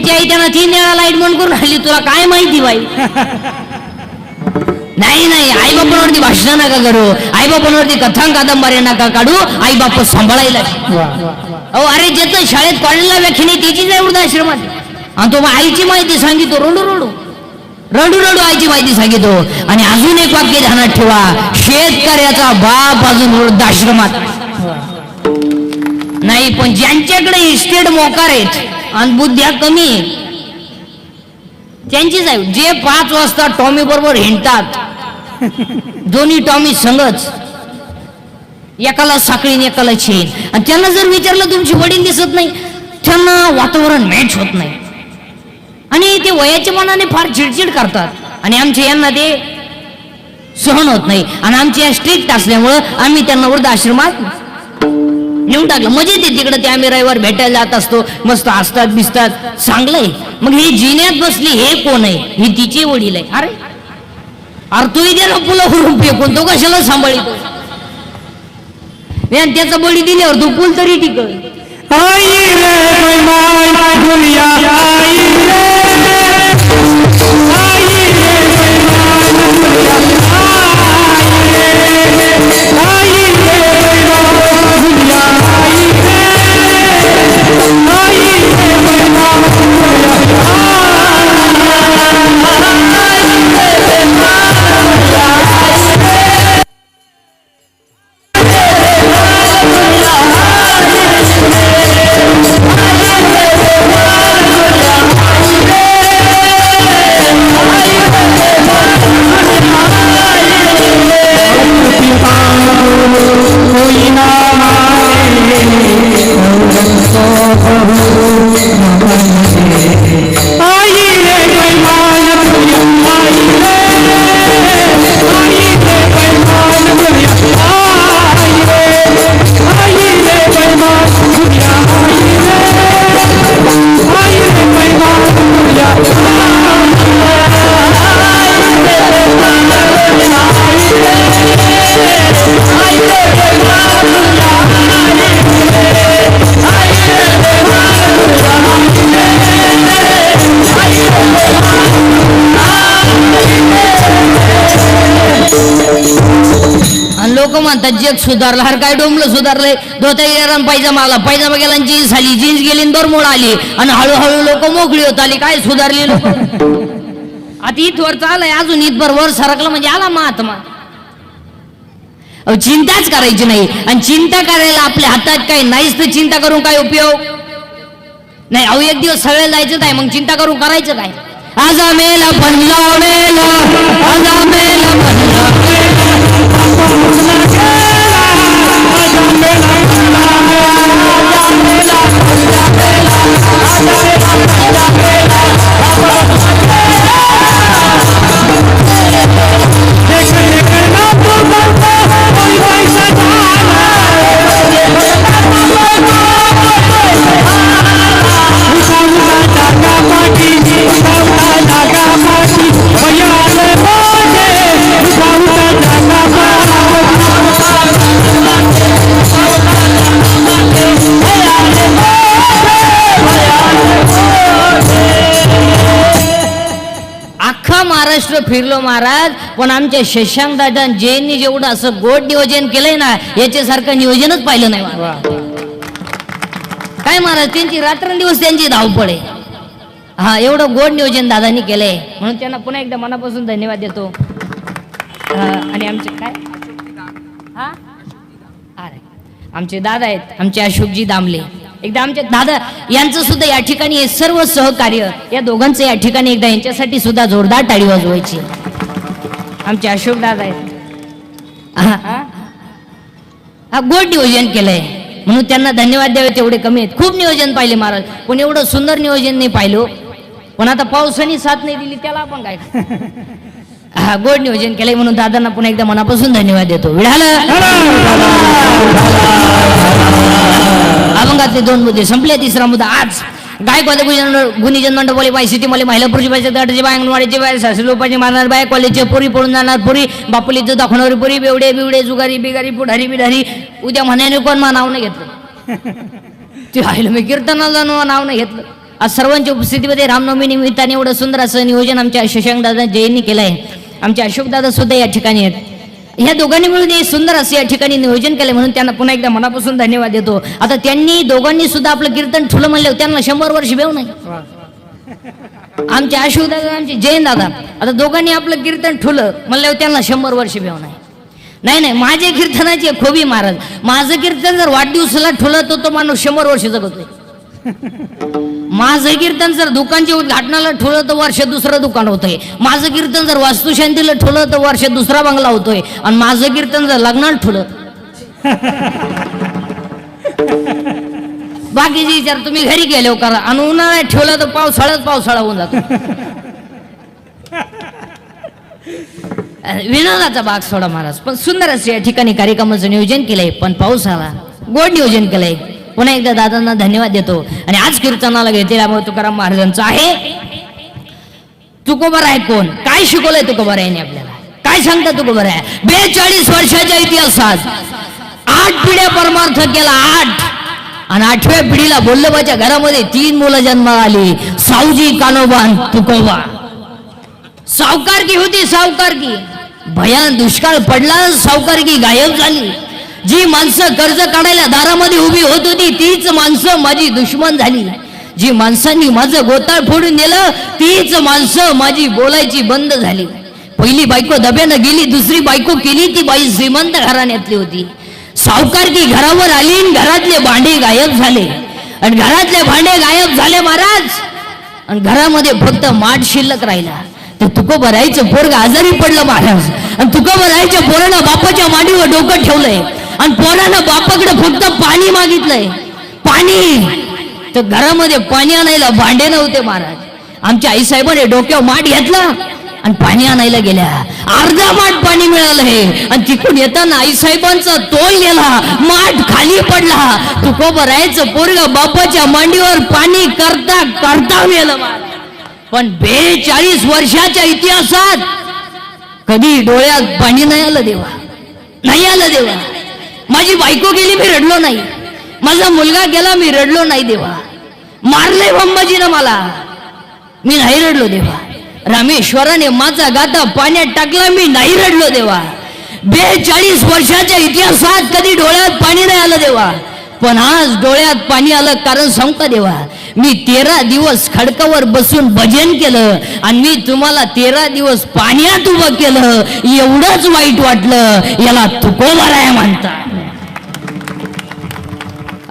त्याची आई त्यांना तीन वेळा लाइट बंद करून राहिली तुला काय माहिती बाई? नाही नाही आई बापांवरती भाषण नका करू. आई बापांवरती कथांग कादंबऱ्या नका काढू. आई बाप सांभाळायला अहो अरे ज्याचं शाळेत कॉलेजला व्याख्या नाही त्याची नाही वृद्धाश्रमात. आणि तो आईची माहिती सांगितो रडू रडू. रडू रडू आईची माहिती सांगितो आणि अजून एक वाक्य ध्यानात ठेवा. शेतकऱ्याचा बाप अजून वृद्धाश्रमात. नाही पण ज्यांच्याकडे इस्टेट मोकार आहेत आणि बुद्ध्या कमी. आहे त्यांचीच आहे. जे पाच वाजता टॉमी बरोबर हिंडतात दोन्ही टॉमी संगच. एकाला साखळी एकाला छेन आणि त्यांना जर विचारलं तुमची वडील दिसत नाही त्यांना वातावरण मॅच होत नाही. आणि ते वयाच्या मनाने फार चिडचिड करतात. आणि आमच्या यांना ते सहन होत नाही. आणि आमच्या स्ट्रिक्ट असल्यामुळं आम्ही त्यांना वृद्धाश्रमात नेऊन टाकलं मजेत आहे. तिकडे ते आम्ही रविवार भेटायला जात असतो. मस्त हसतात बिसतात. चांगलंय मग ही जिन्यात बसली हे कोण आहे? ही तिचे वडील आहे. अरे. अरे तू त्याला पुला हुरून फेकून. तो कशाला सांभाळतो त्याचा बळी दिल्यावर तू पूल तरी टिकल. लोक म्हणतात जग सुधारलं हर काय डोंबलं सुधारलंय. धोता गेला पायजामा आला पायजामा गेला जीन्स आली जीन्स गेली आणि आली. आणि हळूहळू लोक मोकळी होत आली. काय सुधारली लोक? आता इथवर चालय अजून इथभर वर सरकलं म्हणजे आला महात्मा. चिंताच करायची नाही. आणि चिंता करायला आपल्या हातात काही नाहीच तर चिंता करून काय उपयोग? नाही अहो एक दिवस सगळं जायचं नाही मग चिंता करून करायचं काय? आजा मेला बनला मेला आजा मेला बनला महाराष्ट्र फिरलो महाराज पण आमच्या शशांक दादा जैननी जेवढं असं गोड नियोजन केलंय ना याच्यासारखं नियोजनच पाहिलं नाही. काय महाराज त्यांची रात्रंदिवस त्यांची धावपळ आहे. हा एवढं गोड नियोजन दादानी केलंय. म्हणून त्यांना पुन्हा एकदा मनापासून धन्यवाद देतो. आणि आमचे काय? हा? अरे आमचे दादा आहेत आमचे अशोकजी दामले. एकदा आमचे दादा यांचं सुद्धा या ठिकाणी हे सर्व सहकार्य या दोघांचं या ठिकाणी एकदा यांच्यासाठी सुद्धा जोरदार टाळी वाजवायची. आमचे अशोक दादा आहेत. हा, गोड नियोजन केलंय. म्हणून त्यांना धन्यवाद द्यावे तेवढे कमी आहेत. खूप नियोजन पाहिले महाराज. पण एवढं सुंदर नियोजन नाही पाहिलं. पण आता पावसाने साथ नाही दिली त्याला आपण काय? हा गोड नियोजन केलंय म्हणून दादांना पुन्हा एकदा मनापासून धन्यवाद देतो. विळालं अभंगातले दोन मुद्दे संपले. तिसरा मुद्दा आज गायकवाद गुणीजन मंडपोली बाई सिटी मला महिला पुरुष बाईचे दाटचे बाय अंगणवाडीचे बाय सासरी लोकांचे मारणार बाय कॉलेजचे पुरी पळून जाणार पुरी बापुलीचं दाखवणारी पुरी बेवडे बिवडे जुगारी बिगारी पुढारी बिढारी उद्या म्हण्याने कोण मा नाव नाही घेतलं. ते आईला मी कीर्तनाला नाव नाही घेतलं. आज सर्वांच्या उपस्थितीमध्ये रामनवमी निमित्ताने एवढं सुंदर असं नियोजन आमच्या शशांक दादा जैननी केलं आहे आमचे अशोक दादा सुद्धा या ठिकाणी आहेत. ह्या दोघांनी मिळून हे सुंदर असं या ठिकाणी नियोजन केलं म्हणून त्यांना पुन्हा एकदा मनापासून धन्यवाद देतो. आता त्यांनी दोघांनी सुद्धा आपलं कीर्तन ठुलं म्हणलं त्यांना शंभर वर्ष बेव नाही. आमचे अशोक दादा आमचे जैन दादा आता दोघांनी आपलं कीर्तन ठुलं म्हणल्यावर त्यांना शंभर वर्ष बेव नाही. नाही नाही माझे कीर्तनाचे खोबी महाराज माझं कीर्तन जर वाढदिवसाला ठुलं तर तो माणूस शंभर वर्ष जगतोय माझं कीर्तन जर दुकानच्या उद्घाटनाला ठेवलं तर वर्ष दुसरं दुकान होतंय. माझं कीर्तन जर वास्तुशांतीला ठेवलं तर वर्ष दुसरा बंगला होतोय. आणि माझं कीर्तन जर लग्नाला ठेवलं बाकीचे विचार तुम्ही घरी गेले हो करा. आणि उन्हाळ्यात ठेवलं तर पावसाळ्यात पावसाळा होऊन जातो. विनोदाचा भाग सोडा महाराज. पण सुंदर असं या ठिकाणी कार्यक्रमाचं नियोजन केलंय. पण पाऊस आला. गोड नियोजन केलंय. पुन्हा एकदा दादांना धन्यवाद देतो. आणि आज कीर्तनाला घेतलेला मग तुकाराम महाराजांचं आहे. तुकोबर आहे कोण? काय शिकवलंय तुकोबर आहे आपल्याला? काय सांगता तुकोबर आहे? बेचाळीस वर्षाच्या इतिहासात आठ पिढ्या परमार्थ केला आठ. आणि आठव्या पिढीला बोल्लबाच्या घरामध्ये तीन मुलं जन्माला आली. सावजी कानोबान तुकोबा. सावकारकी होती सावकारकी. भयान दुष्काळ पडला सावकारकी गायब झाली. जी माणसं कर्ज काढायला दारामध्ये उभी होत होती तीच माणसं माझी दुश्मन झाली. जी माणसांनी माझं गोताळ फोडून नेलं तीच माणसं माझी बोलायची बंद झाली. पहिली बायको दब्यानं गेली दुसरी बायको केली ती बाई श्रीमंत घराण्यातली होती. सावकार ती घरावर आली आणि घरातले भांडे गायब झाले. आणि घरातले भांडे गायब झाले महाराज. आणि घरामध्ये फक्त माठ शिल्लक राहिला. तर तुकोबा राहायचं पोरग आजारी पडलं महाराज. आणि तुकोबा राहायच्या पोरानं बापाच्या मांडीवर डोकं ठेवलंय. आणि पोरानं बापाकडे फक्त पाणी मागितलंय. पाणी. तर घरामध्ये पाणी आणायला भांडे नव्हते महाराज. आमच्या आईसाहेबाने डोक्यावर माठ घेतला आणि पाणी आणायला गेल्या. अर्धा माठ पाणी मिळालं हे. आणि तिकडून येताना आईसाहेबांचा तोल गेला. माठ खाली पडला. तुकोबा राहायचं पोरग बापाच्या मांडीवर पाणी करता करता मिळालं पण बेचाळीस वर्षाच्या इतिहासात कधी डोळ्यात पाणी नाही आलं देवा. नाही आलं देवा. माझी बायको गेली मी रडलो नाही. माझा मुलगा गेला मी रडलो नाही देवा. मारले बंबाजीनं मला. मी नाही रडलो देवा. रामेश्वराने माझा गाता पाण्यात टाकला मी नाही रडलो देवा. बेचाळीस वर्षाच्या इतिहासात कधी डोळ्यात पाणी नाही आलं देवा. पण आज डोळ्यात पाणी आलं कारण सांगता देवा मी तेरा दिवस खडकावर बसून भजन केलं आणि मी तुम्हाला तेरा दिवस पाण्यात उभं केलं. एवढंच वाईट वाटलं. याला तुकोबाराय म्हणता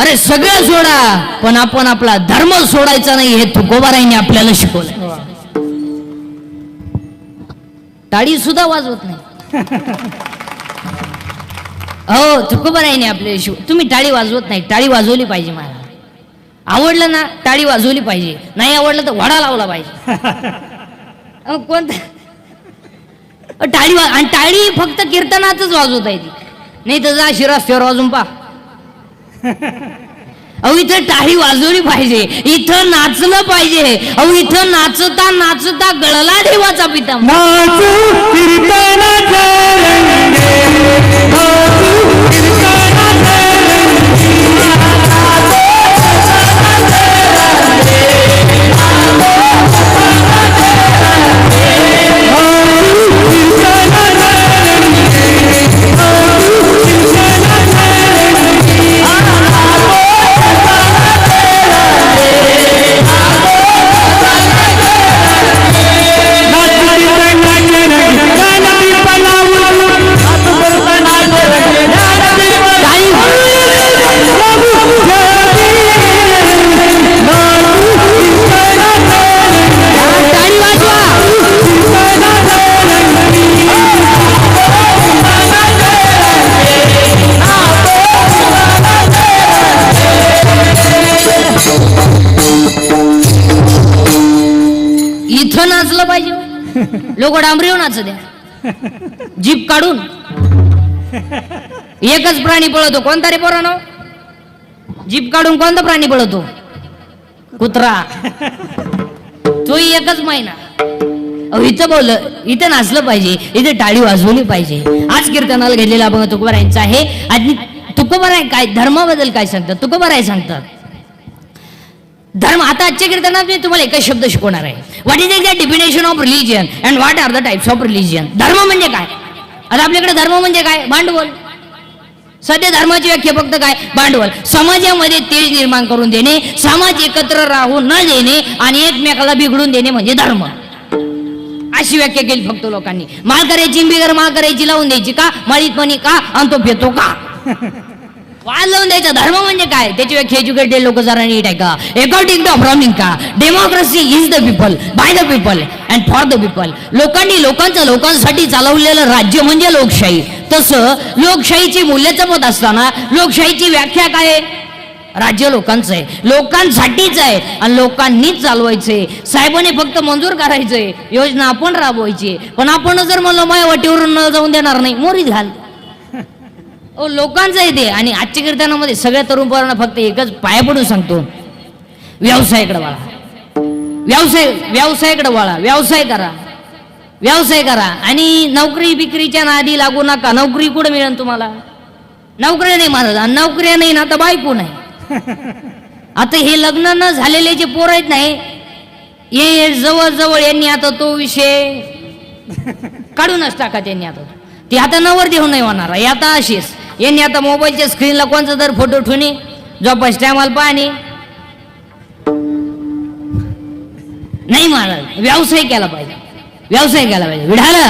अरे सगळं सोडा पण आपण आपला धर्म सोडायचा नाही हे तुकोबारायने आपल्याला शिकवलं टाळी सुद्धा वाजवत नाही. हो तुकोबारायने आपल्याला शिव तुम्ही टाळी वाजवत नाही टाळी वाजवली पाहिजे मला. आवडलं ना टाळी वाजवली पाहिजे. नाही आवडलं तर वडा लावला पाहिजे. कोणतं? टाळी वा आणि टाळी फक्त कीर्तनातच वाजवता येते. नाही तर जा शिरास्त्यावर वाजून पा अहो इथं टाळी वाजवली पाहिजे. इथं नाचलं पाहिजे. अहो इथं नाचता नाचता गळला देवाचा पिता. लोक डांबरीवर नाच द्या जीप काढून. एकच प्राणी पळवतो कोणता रे पोरानो? जीप काढून कोणता प्राणी पळवतो कुत्रा. तोही एकच महिना अहो इथं बोललं इथं नाचलं पाहिजे. इथे टाळी वाजवली पाहिजे. आज कीर्तनाला घेतलेला अभंग तुकोबारायांचा आहे. आणि तुकोबाराय काय धर्माबद्दल काय सांगतात? तुकोबाराय सांगतात. धर्म. आता आजच्या कीर्तनात मी तुम्हाला एकच शब्द शिकवणार आहे. What is exact definition of religion and what are the types of religion धर्म म्हणजे काय? आता आपल्याकडे धर्म म्हणजे काय? भांडवल. सध्या धर्माची व्याख्या फक्त काय? भांडवल. समाजामध्ये तेज निर्माण करून देणे समाज एकत्र राहून न देणे आणि एकमेकाला बिघडून देणे म्हणजे धर्म. अशी व्याख्या केली फक्त लोकांनी. माळ करायची बिगर माळ करायची लावून द्यायची का? माळीतपणी का? आणि तो फेतो का? वाद लावून द्यायचा धर्म म्हणजे काय? त्याची व्याख्या एज्युकेटेड लोक जरा नीट आहे का अकॉर्डिंग टू अब्रामिंग का democracy is the people by the people and for the people लोकांनी लोकांचं लोकांसाठी चालवलेलं राज्य म्हणजे लोकशाही. तसं लोकशाहीची मूल्य जपत असताना लोकशाहीची व्याख्या काय आहे? राज्य लोकांचं आहे. लोकांसाठीच आहे आणि लोकांनीच चालवायचंय. साहेबांनी फक्त मंजूर करायचंय. योजना आपण राबवायची पण आपण जर म्हणलं माझ्या वाटीवरून न जाऊन देणार नाही मोरी घाल ओ लोकांचं आहे ते. आणि आजच्या कीर्तनामध्ये सगळ्या तरुण पोरांना फक्त एकच पाया पडून सांगतो. व्यवसायाकडे वळा. व्यवसाय व्यवसायाकडे वळा. व्यवसाय करा. व्यवसाय करा. आणि नोकरी बिक्रीच्या नादी लागू नका. नोकरी कुठं मिळेल तुम्हाला? नोकऱ्या नाही महाराज. आणि नोकऱ्या नाही ना आता बायको नाही. आता हे लग्न न झालेले जे पोर आहेत नाही हे जवळ जवळ यांनी आता तो विषय काढूनच टाका त्यांनी आता. ती आता नवर देऊ नाही होणार. आता अशीच यांनी आता मोबाईलच्या स्क्रीनला कोणचा तर फोटो ठेवणे? जोपास टायमाला पाहणे. नाही महाराज व्यवसाय केला पाहिजे. व्यवसाय केला पाहिजे. विढाला.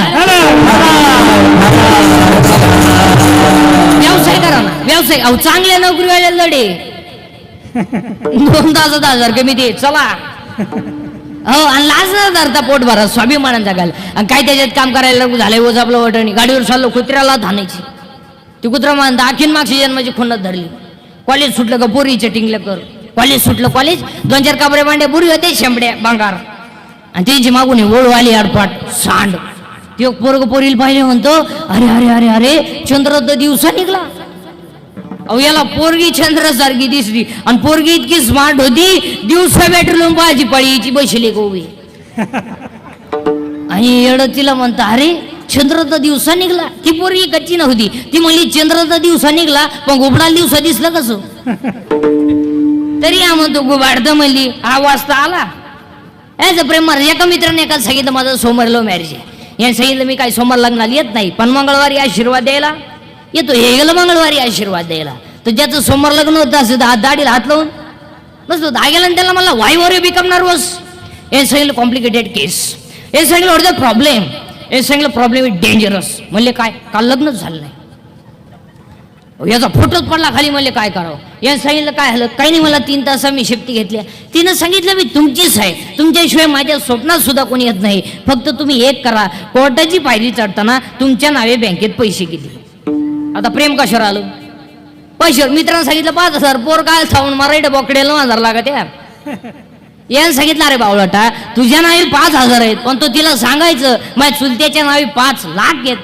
व्यवसाय करा ना. व्यवसाय अहो चांगल्या नोकरीवाल्या लढे. दोन तासात हजार कमी दे. चला. हो आणि लाजणार धरता पोट भरा. स्वाभिमानाचा घाल आणि काय त्याच्यात काम करायला झालंय ओझापलं वाटणी. गाडीवर चाललो कुत्र्याला धानायची. ती कुत्रा मान दाखीन मागची जन्माची खुन्नत धरली. कॉलेज सुटलं का पोरी चटिंगलं कर. कॉलेज सुटलं कॉलेज दोन चार काबरे बांड्या बुरी होते शेंबड्या बांगार आणि त्यांची मागून ओळू आली आडपाट सांड. ते पोरग पोरील पाहिले म्हणतो अरे अरे अरे अरे चंद्र तर दिवसा निघला. अहो याला पोरगी चंद्रासारखी दिसली. आणि पोरगी इतकी स्मार्ट होती दिवसा बॅटरी पाहायची पळीची बसली गोवी. आणि येड तिला म्हणता अरे चंद्र तर दिवसा निघला. ती पोरगी कच्ची नव्हती. ती म्हणली चंद्र तर दिवसा निघला पण गुबडाला दिवसा दिसलं कसं? तरी हा म्हणतो गुबाड तर म्हणली हा वाजता आला. याचं प्रेम एका मित्राने एका सांगितलं माझं सोमवार लव्ह मॅरेज आहे. याने सांगितलं मी काय सोमवार लग्नाला येत नाही. पण मंगळवारी आशीर्वाद द्यायला. येतो हे गेलं मंगळवारी आशीर्वाद द्यायला. तर ज्याचं सोमवार लग्न होतं असं हात दाढीला हात लावून. बस तो दहा गेला त्याला मला वाय वर बिकम नर्वस हे सांगितलं कॉम्प्लिकेटेड केस हे सांगितलं वॉट द प्रॉब्लेम हे सांगितलं प्रॉब्लेम इज डेंजरस म्हणले काय? काल लग्नच झालं नाही? याचा फोटोच पडला खाली म्हणले काय करावं? याने सांगितलं काय झालं? काही नाही मला तीन तास मी शेपटी घेतल्या. तिनं सांगितलं मी तुमचीच आहे तुमच्याशिवाय माझ्या स्वप्नात सुद्धा कोणी येत नाही. फक्त तुम्ही एक करा. कोर्टाची पायरी चढताना तुमच्या नावे बँकेत पैसे किती आता प्रेम कशावर आलं? पैशावर मित्रांना सांगितलं पाच हजार पोर काय थांबून मराठी बोकडेला नऊ हजार लागत यार. यानं सांगितलं अरे बावळटा तुझ्या नावी पाच हजार आहेत पण तो तिला सांगायचं माझ्या चुलत्याच्या नावी पाच लाख घेत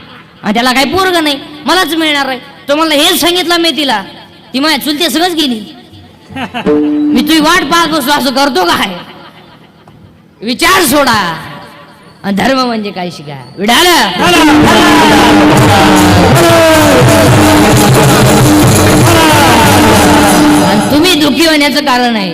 आणि त्याला काही पोरग नाही मलाच मिळणार आहे. तो मला हेच सांगितलं मी तिला ती माझ्या चुलत्या सगळंच गेली. मी तुझी वाट पाहत बसलो असं करतो काय? विचार सोडा धर्म म्हणजे काय शिका. विडाल आणि तुम्ही दुखी होण्याचं कारण आहे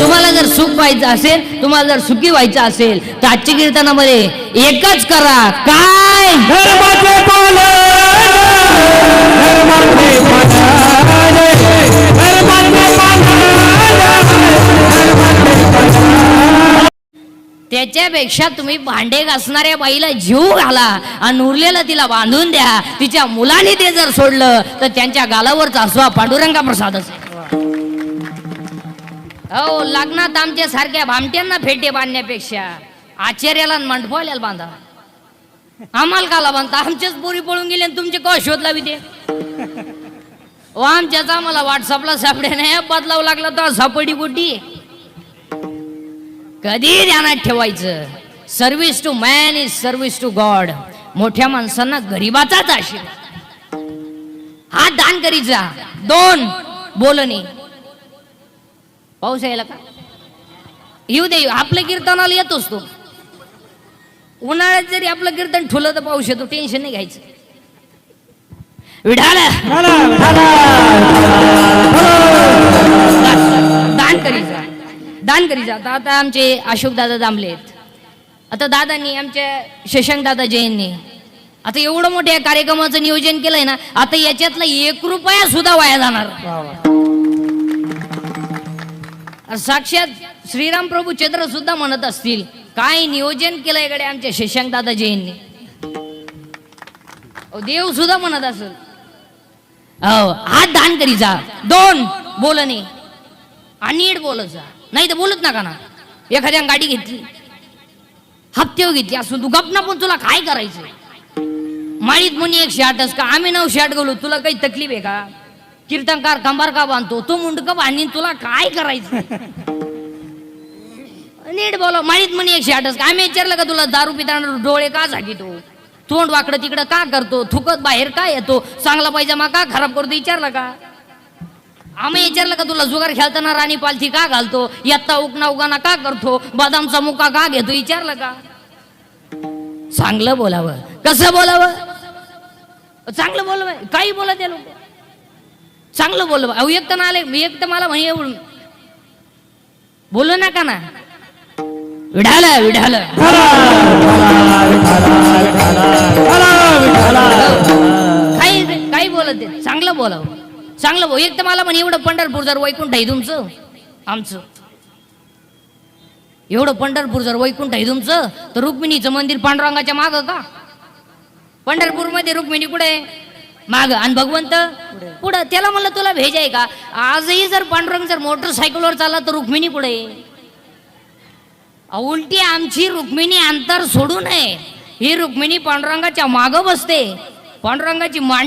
तुम्हाला जर सुख व्हायचं असेल तुम्हाला जर सुखी व्हायचं असेल तर आजच्या कीर्तनामध्ये एकच करा. काय? धर्माचे त्याच्यापेक्षा तुम्ही भांडे घासणाऱ्या बाईला जीव घाला आणि उरलेलं तिला बांधून द्या. तिच्या मुलाने ते जर सोडलं तर त्यांच्या गालावरचा चासवा पांडुरंगा प्रसादच. आहे. हो लग्नात आमच्या सारख्या भामट्यांना फेटे बांधण्यापेक्षा आचार्याला मंडपवाल्याला बांधा. आम्हाला काला बांधता? आमच्याच पोरी पळून गेले आणि तुमचे कॉ शोध लावी ते हो, आमच्याच आम्हाला व्हॉट्सअपला सापडे नाही बदलावं लागला तर सापडी गोटी. कधी ध्यानात ठेवायचं? Service to man is service to God मोठ्या माणसांना गरीबाचाच आशीर्वाद. हा दान करीत जा. दोन बोलणे. पाऊस यायला का? येऊ दे आपलं कीर्तनाला येतोच तो. उन्हाळ्यात जरी आपलं कीर्तन ठुलं तर पाऊस येतो टेन्शन नाही घ्यायचं. विढाल दान करी जा आता आता आमचे अशोक दादा दामले आहेत. आता दादांनी आमच्या शशांक दादा जैननी आता एवढं मोठ्या कार्यक्रमाचं नियोजन केलंय ना आता याच्यातला एक रुपया सुद्धा वाया जाणार. साक्षात श्रीराम प्रभू चंद्र सुद्धा म्हणत असतील काय नियोजन केलंयकडे आमच्या शशांक दादा जैननी? अहो, देव सुद्धा म्हणत असेल. हो हात दान करी जा दोन बोलणे आणि नीट बोलत जा नाही तर बोलत नका ना. एखाद्या गाडी घेतली. हप्त्यावर घेतली असून तू गपना पण तुला काय करायचं माळीत म्हणी एक शाटच का? आम्ही नऊ शाट गेलो तुला काही तकलीफ आहे का? कीर्तनकार कंबार का बांधतो? तो मुंडक बांधीन. तुला काय करायचं नीट बोला. माळीत म्हणी एक शाटच का? आम्ही विचारलं का तुला दारू पिताना डोळे का झाकीतो? तोंड वाकडं तिकडं का करतो? थुकत बाहेर का येतो? चांगला पायजामा का खराब करतो? विचारलं का? आम्ही विचारलं का तुला जुगार खेळताना राणी पालथी का घालतो? यत्ता उगना उगाना का करतो? बदामचा मुका का घेतो? विचारलं का? चांगलं बोलावं. कसं बोलावं? चांगलं बोलावं. काही बोला ते लोक. चांगलं बोलवा. अहो एक तर ना आले एक तर मला म्हणे एवढं. बोलू नका ना. विढाल विढाल. काही काही बोलत चांगलं बोलावं. चांगलं बोल एक तर मला म्हणे एवढं पंढरपूर जर वैकुंठ आहे तुमचं. आमचं. एवढं पंढरपूर जर वैकुंठ आहे तुमचं तर रुक्मिणीचं मंदिर पांडुरंगाच्या माग का? पंढरपूरमध्ये रुक्मिणी कुठे? माग. आणि भगवंत? पुढं. त्याला म्हणलं तुला भेज आहे का? आजही जर पांडुरंग जर मोटरसायकलवर चालला तर रुक्मिणी? अहो, उलटी आमची रुक्मिणी अंतर सोडू नये. ही रुक्मिणी पांडुरंगाच्या माग बसते. पांडुरंगाची मांडी